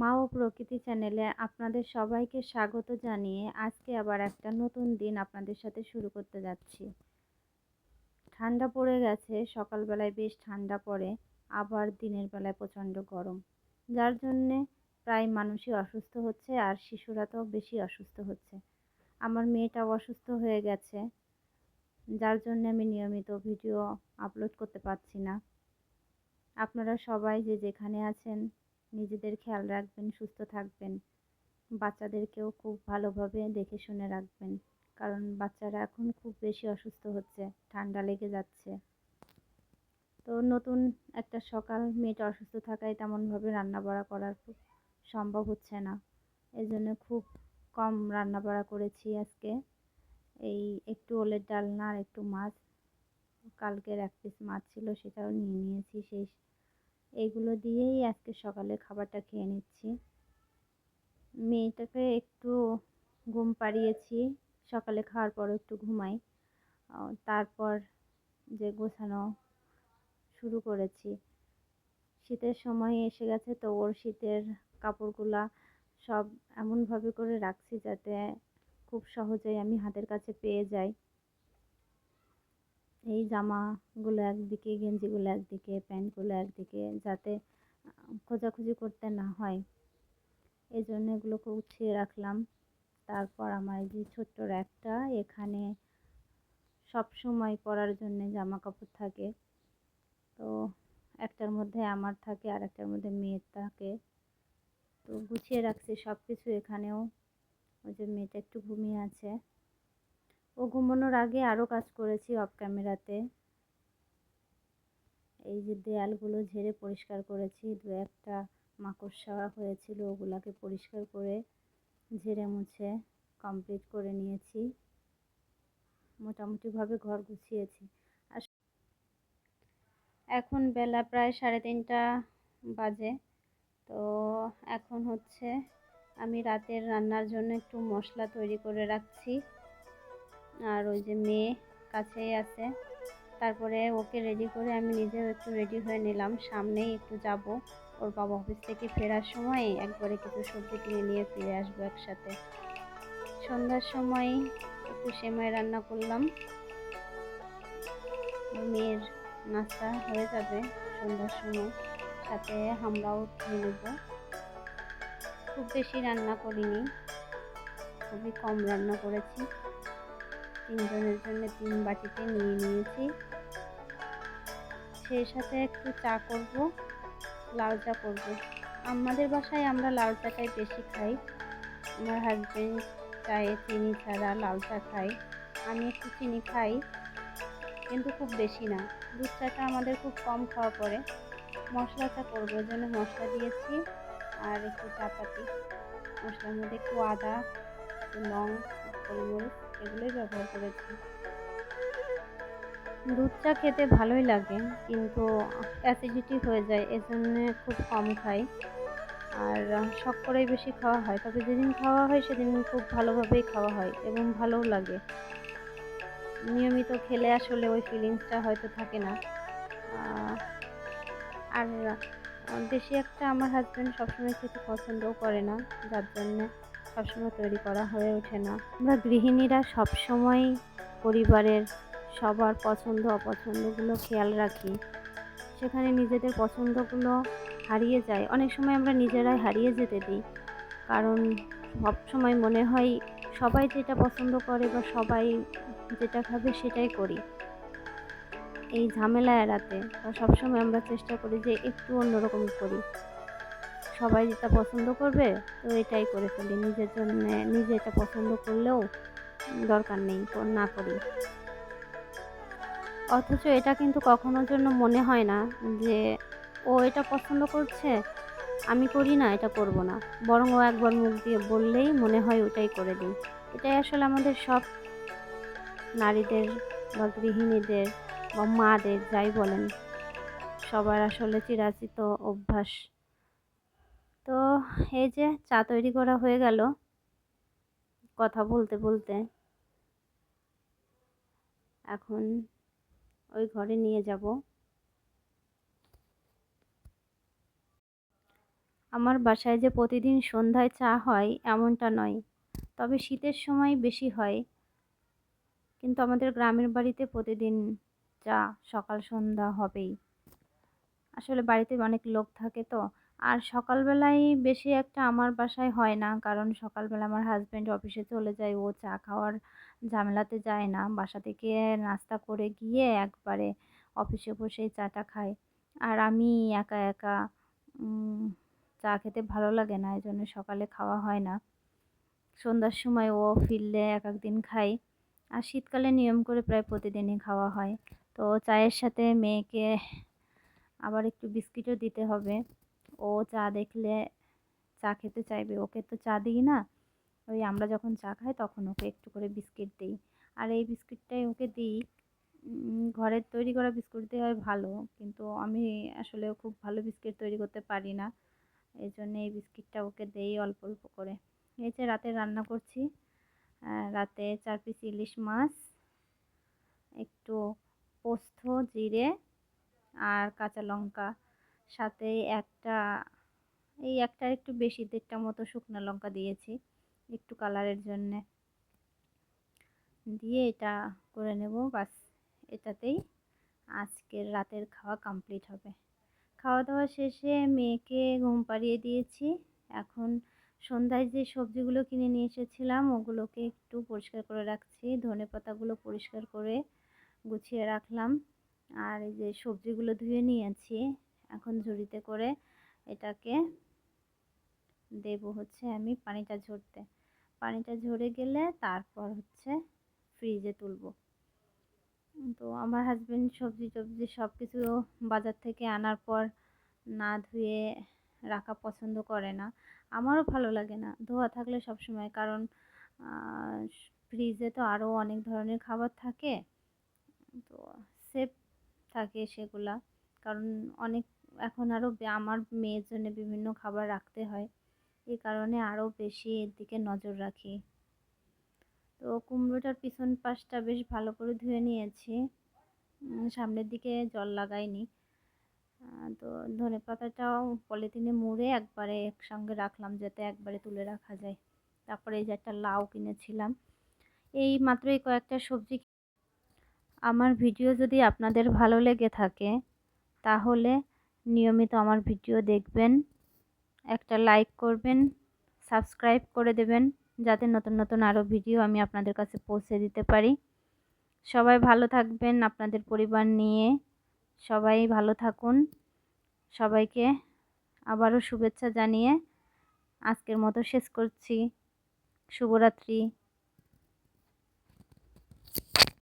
মা ও প্রকৃতি চ্যানেলে আপনাদের সবাইকে স্বাগত জানিয়ে আজকে আবার একটা নতুন দিন আপনাদের সাথে শুরু করতে যাচ্ছি। ঠান্ডা পড়ে গেছে, সকালবেলায় বেশ ঠান্ডা পড়ে, আবার দিনের বেলায় প্রচণ্ড গরম। যার জন্যে প্রায় মানুষই অসুস্থ হচ্ছে আর শিশুরা তো বেশি অসুস্থ হচ্ছে। আমার মেয়েটাও অসুস্থ হয়ে গেছে, যার জন্য আমি নিয়মিত ভিডিও আপলোড করতে পারছি না। আপনারা সবাই যে যেখানে আছেন নিজেদের খেয়াল রাখবেন, সুস্থ থাকবেন। বাচ্চাদেরকেও খুব ভালোভাবে দেখে শুনে রাখবেন। কারণ বাচ্চারা এখন খুব বেশি অসুস্থ হচ্ছে, ঠান্ডা লেগে যাচ্ছে। তো নতুন একটা সকাল, মেয়েটা অসুস্থ থাকায় তেমনভাবে রান্না বাড়া করার সম্ভব হচ্ছে না। এই জন্য খুব কম রান্না বাড়া করেছি আজকে। এই একটু ওলের ডালনা আর একটু মাছ, কালকের এক পিস মাছ ছিল সেটাও নিয়ে নিয়েছি সেই এইগুলো দিয়েই আজকে সকালে খাবারটা খেয়ে নিচ্ছি। মেয়েটাকে একটু ঘুম পাড়িয়েছি, সকালে খাওয়ার পর একটু ঘুমাই। তারপর যে গোছানো শুরু করেছি। শীতের সময় এসে গেছে তো ওর শীতের কাপড়গুলা সব এমনভাবে করে রাখছি যাতে খুব সহজেই আমি হাতের কাছে পেয়ে যাই। এই জামাগুলো একদিকে, গেঞ্জিগুলো একদিকে, প্যান্টগুলো একদিকে যাতে খোঁজাখুঁজি করতে না হয়। এই জন্য এগুলোকে উঠিয়ে রাখলাম। তারপর আমার যে ছোট্ট র্যাকটা এখানে সব সময় পরার জন্য জামা কাপড় থাকে। তো একটার মধ্যে আমার থাকে আর একটার মধ্যে মেয়ের থাকে। তো গুছিয়ে রাখছি সব কিছু এখানেও। ওই যে মেয়েটা একটু ঘুমিয়ে আছে। ও ঘুমানোর আগে আরও কাজ করেছি অফ ক্যামেরাতে এই যে দেয়ালগুলো ঝেড়ে পরিষ্কার করেছি, দু একটা মাকড়সা হয়েছিল, ওগুলাকে পরিষ্কার করে ঝেড়ে মুছে কমপ্লিট করে নিয়েছি। মোটামুটিভাবে ঘর গুছিয়েছি। আর এখন বেলা প্রায় সাড়ে তিনটা বাজে। তো এখন হচ্ছে আমি রাতের রান্নার জন্য একটু মশলা তৈরি করে রাখছি। আর ওই যে মেয়ে কাছেই আছে। তারপরে ওকে রেডি করে আমি নিজেও একটু রেডি হয়ে নিলাম। সামনেই একটু যাব। ওর বাবা অফিস থেকে ফেরার সময় একবারে কিছু সবজি কিনে নিয়ে ফিরে আসব একসাথে। সন্ধ্যার সময় একটু সেমাই রান্না করলাম। মেয়ের নাস্তা হয়ে যাবে সন্ধ্যার সময়। সাথে আমরাও খেয়ে নেব। খুব বেশি রান্না করিনি। খুবই কম রান্না করেছি। তিনজনের জন্য তিন বাটিতে নিয়ে নিয়েছি। সেই সাথে একটু চা করব লাল চা করব। আমাদের বাসায় আমরা লাল চাটাই বেশি খাই। আমার হাজব্যান্ড চায়ে চিনি ছাড়া লাল চা খাই। আমি একটু চিনি খাই, কিন্তু খুব বেশি না। দুধ চাটা আমাদের খুব কম খাওয়া পড়ে। মশলা চা করব জন্য মশলা দিয়েছি। আর একটু চাপাতি। মশলার মধ্যে একটু আদা লং, গোলমরিচ। এগুলোই ব্যবহার করেছি। দুধ চা খেতে ভালোই লাগে, কিন্তু অ্যাসিডিটি হয়ে যায়, এজন্য খুব কম খাই। আর শখ করেই বেশি খাওয়া হয়, তবে যেদিন খাওয়া হয় সেদিন খুব ভালোভাবেই খাওয়া হয় এবং ভালোও লাগে। নিয়মিত খেলে আসলে ওই ফিলিংসটা হয়তো থাকে না। আর বেশি একটা আমার হাজব্যান্ড সবসময় খেতে পছন্দও করে না, যার জন্যে সবসময় তৈরি করা হয়ে ওঠে না। আমরা গৃহিণীরা সবসময় পরিবারের সবার পছন্দ, অপছন্দগুলো খেয়াল রাখি। সেখানে নিজেদের পছন্দগুলো হারিয়ে যায়। অনেক সময় আমরা নিজেরাই হারিয়ে যেতে দিই। কারণ সব সময় মনে হয় সবাই যেটা পছন্দ করে বা সবাই যেটা খাবে সেটাই করি। এই ঝামেলা এড়াতে সবসময় আমরা চেষ্টা করি যে একটু অন্যরকম করি। সবাই যেটা পছন্দ করবে, তো এটাই করে ফেলি। নিজের জন্য, নিজে এটা পছন্দ করলেও দরকার নেই না করি। অথচ এটা কিন্তু কখনোর জন্য মনে হয় না যে, ও এটা পছন্দ করছে, আমি করি না, এটা করব না। বরং ও একবার মুখ দিয়ে বললেই মনে হয় ওটাই করে দিই। এটাই আসলে আমাদের সব নারীদের বা গৃহিণীদের বা মাদের, যাই বলেন, সবার আসলে চিরাচিত অভ্যাস। তো এই যে চা তৈরি করা হয়ে গেল। কথা বলতে বলতে এখন ওই ঘরে নিয়ে যাব। আমার বাসায় যে প্রতিদিন সন্ধ্যায় চা হয় এমনটা নয়, তবে শীতের সময় বেশি হয়। কিন্তু আমাদের গ্রামের বাড়িতে প্রতিদিন চা সকাল সন্ধ্যা হবেই। আসলে বাড়িতে অনেক লোক থাকে তো আর সকালবেলায় বেশি একটা আমার বাসায় হয় না। কারণ সকালবেলা আমার হাজব্যান্ড অফিসে চলে যায়, ও চা খাওয়ার ঝামেলাতে যায় না। বাসা থেকে নাস্তা করে গিয়ে একবারে অফিসে বসেই চাটা খায় আর আমি একা একা চা খেতে ভালো লাগে না এই জন্য সকালে খাওয়া হয় না। সন্ধ্যার সময় ও ফিরলে এক এক দিন খাই। আর শীতকালে নিয়ম করে প্রায় প্রতিদিনই খাওয়া হয়। তো চায়ের সাথে মেয়েকে আবার একটু বিস্কিটও দিতে হবে। ও চা দেখলে চা খেতে চাইবে। ওকে তো চা দিই না। ওই আমরা যখন চা খাই তখন ওকে একটু করে বিস্কিট দিই। আর এই বিস্কিটটাই ওকে দিই। ঘরের তৈরি করা বিস্কুট দেওয়াই ভালো। কিন্তু আমি আসলে খুব ভালো বিস্কিট তৈরি করতে পারি না। এই জন্য এই বিস্কিটটা ওকে দেই অল্প অল্প করে। এই যে রাতে রান্না করছি। রাতে চার পিস ইলিশ মাছ, একটু পোস্ত, জিরে আর কাঁচা লঙ্কা। সাথে একটা, এই একটা একটু বেশি দেড়টা মতো শুকনো লঙ্কা দিয়েছি, একটু কালারের জন্যে। দিয়ে এটা করে নেব, বাস এটাতেই আজকের রাতের খাওয়া কমপ্লিট হবে। খাওয়া দাওয়া শেষে মেয়েকে ঘুম পাড়িয়ে দিয়েছি। এখন সন্ধ্যায় যে সবজিগুলো কিনে নিয়ে এসেছিলাম, ওগুলোকে একটু পরিষ্কার করে রাখছি। ধনে পাতাগুলো পরিষ্কার করে গুছিয়ে রাখলাম। আর এই যে সবজিগুলো ধুয়ে নিয়েছি এখন ঝুড়িতে করে এটাকে দেব হচ্ছে আমি পানিটা ঝরতে। পানিটা ঝরে গেলে তারপর হচ্ছে ফ্রিজে তুলব। তো আমার হাজব্যান্ড সবজি টবজি সব কিছু বাজার থেকে আনার পর না ধুয়ে রাখা পছন্দ করে না। আমারও ভালো লাগে না, ধোয়া থাকলে সব সময় কারণ ফ্রিজে তো আরও অনেক ধরনের খাবার থাকে, তো সেফ থাকে সেগুলা। কারণ অনেক, এখন আরও আমার মেয়ের জন্য বিভিন্ন খাবার রাখতে হয়। এই কারণে আরও বেশি এর দিকে নজর রাখি। তো কুমড়োটার পিছন পাশটা বেশ ভালো করে ধুয়ে নিয়েছি। সামনের দিকে জল লাগাইনি। তো ধনে পাতাটাও পলিথিনে মুড়ে একবারে একসঙ্গে রাখলাম যাতে একবারে তুলে রাখা যায়। তারপরে এই যে একটা লাউ কিনেছিলাম। এই মাত্রই কয়েকটা সবজি আমার ভিডিও যদি আপনাদের ভালো লেগে থাকে তাহলে নিয়মিত আমার ভিডিও দেখবেন, একটা লাইক করবেন, সাবস্ক্রাইব করে দেবেন, যাতে নতুন নতুন আরও ভিডিও আমি আপনাদের কাছে পৌঁছে দিতে পারি। সবাই ভালো থাকবেন আপনাদের পরিবার নিয়ে। সবাই ভালো থাকুন। সবাইকে আবারও শুভেচ্ছা জানিয়ে আজকের মতো শেষ করছি। শুভরাত্রি।